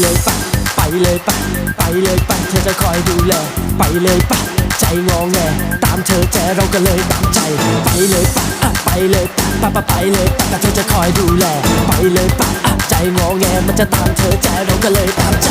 เลยปะไปเลยปะเลยปะเธอจะคอยดูแล ไปเลยปะใจงอแงตามเธอแจเราก็เลยตามใจ ไปเลยปะอะไปเลยปะปะปะไปเลยปะแต่เธอจะคอยดูแล ไปเลยปะอะใจงอแงมันจะตามเธอแจเราก็เลยตามใจ